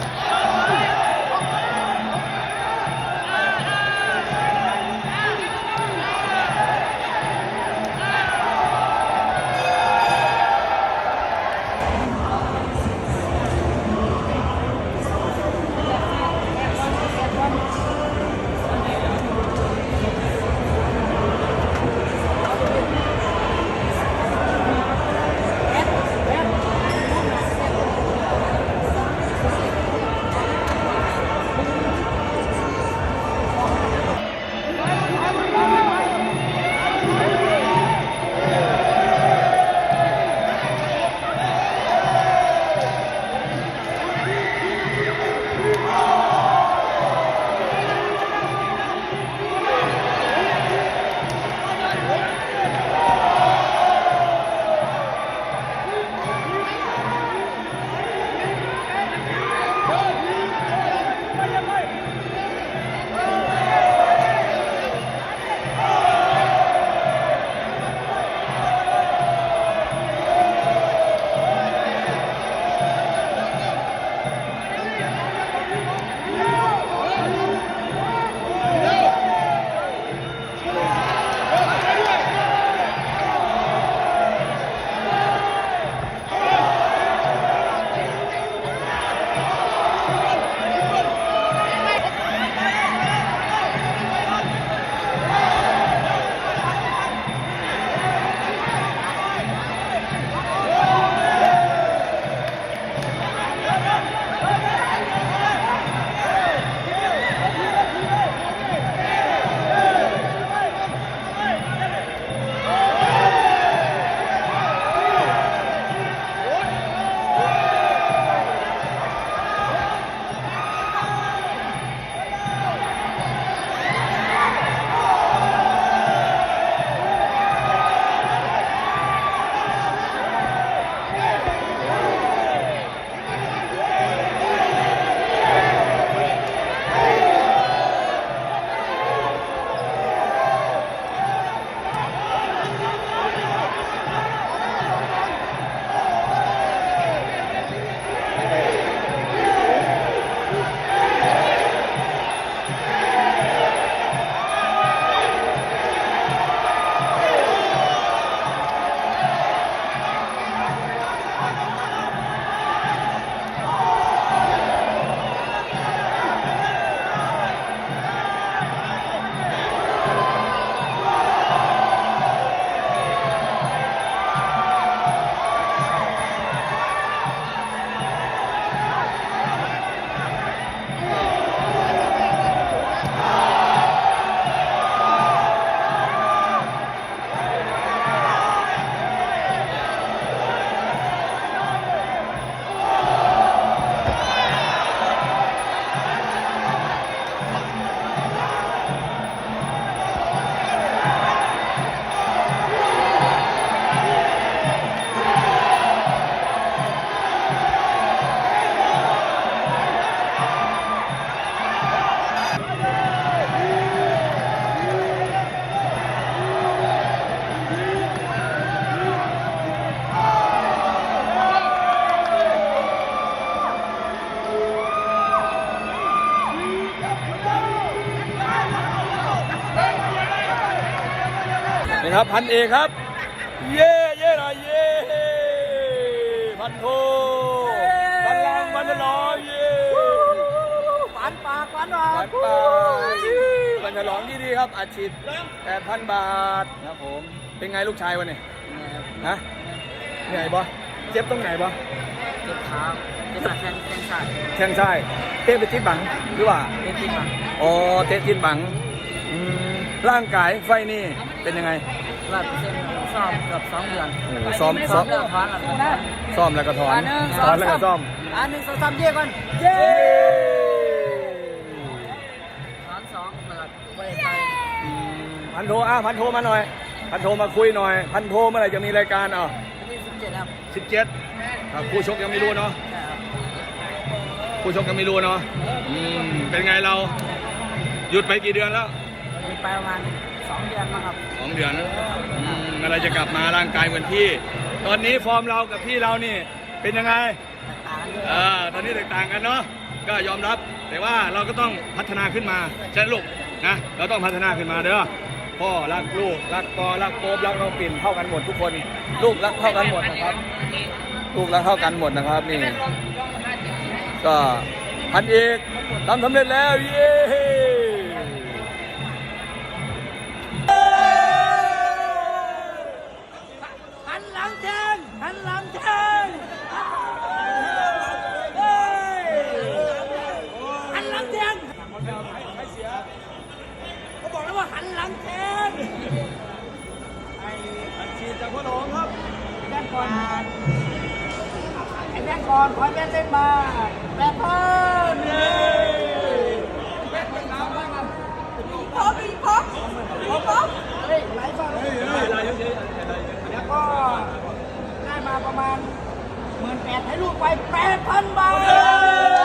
Amén. นี่ครับ พันเอกครับ เย่เย่หน่อยเย่พันโทพันลังพันฉลองเย่ฝันปากฝันหวาพันนปาพันฉลองที่ดีครับอาชีพแปดพันบาทครับผมเป็นไงลูกชายวันนี้ฮะเหนื่อยปะเจ็บตรงไหนปะเจ็บขาเจ็บขาแข้งแข้งซ้ายแข้งซ้ายเตะไปที่บังหรือว่าเจ็บจริงป่ะอ๋อเตะที่บังอืม ร่างกายไฟนี่เป็นยังไง ร้อยเปอร์เซ็นต์ซ้อมเกือบสองเดือนโอ้โหซ้อมซ้อมเดือนถอนหลังนะซ่อมแล้วก็ถอนถอนแล้วก็ซ่อมอันหนึ่งสองสามเย่ก่อนเย่เย้ถอนสองเปิดบริไทยพันโทอะพันโทมาหน่อย พันโทมาคุยหน่อย พันโทเมื่อไหร่จะมีรายการอะวันที่สิบเจ็ดครับสิบเจ็ดคู่ชกยังไม่รู้เนาะใช่ครับคู่ชกยังไม่รู้เนาะอืมเป็นไงเรา หยุดไปกี่เดือนแล้ว มีไปประมาณสองเดือนมั้งครับสองเดือนอืมเมื่อไหรจะกลับมาร่างกายเหมือนพี่ ตอนนี้ฟอร์มเรากับพี่เรานี่เป็นยังไงแตกต่างกันเยอะเออตอนนี้แตกต่างกันเนาะก็ยอมรับแต่ว่าเราก็ต้องพัฒนาขึ้นมาใช่ไหมลูกนะเราต้องพัฒนาขึ้นมาเด้อพ่อรักลูกรักปอรักโป๊บรักน้องปิ่นเท่ากันหมดทุกคนลูกรักเท่ากันหมดนะครับ ลูกรักเท่ากันหมดนะครับนี่ ก็พันเอกทำสำเร็จแล้วเย้ ลังแทงหันหลังแทงเฮ้ยหันหลังแทงเขาบอกแล้วว่าหันหลังแทงฉีดจากพ่อหลวงครับแบงก่อนไอ้แบงก่อนขอให้แบงเล่นมาแบงเพิ่มเย้แบงเป็นสามบ้างครับพอปีพอพอพอเฮ้ยไหลบ้ ประมาณหมื่นแปดให้ลูกไปแปดพันบาท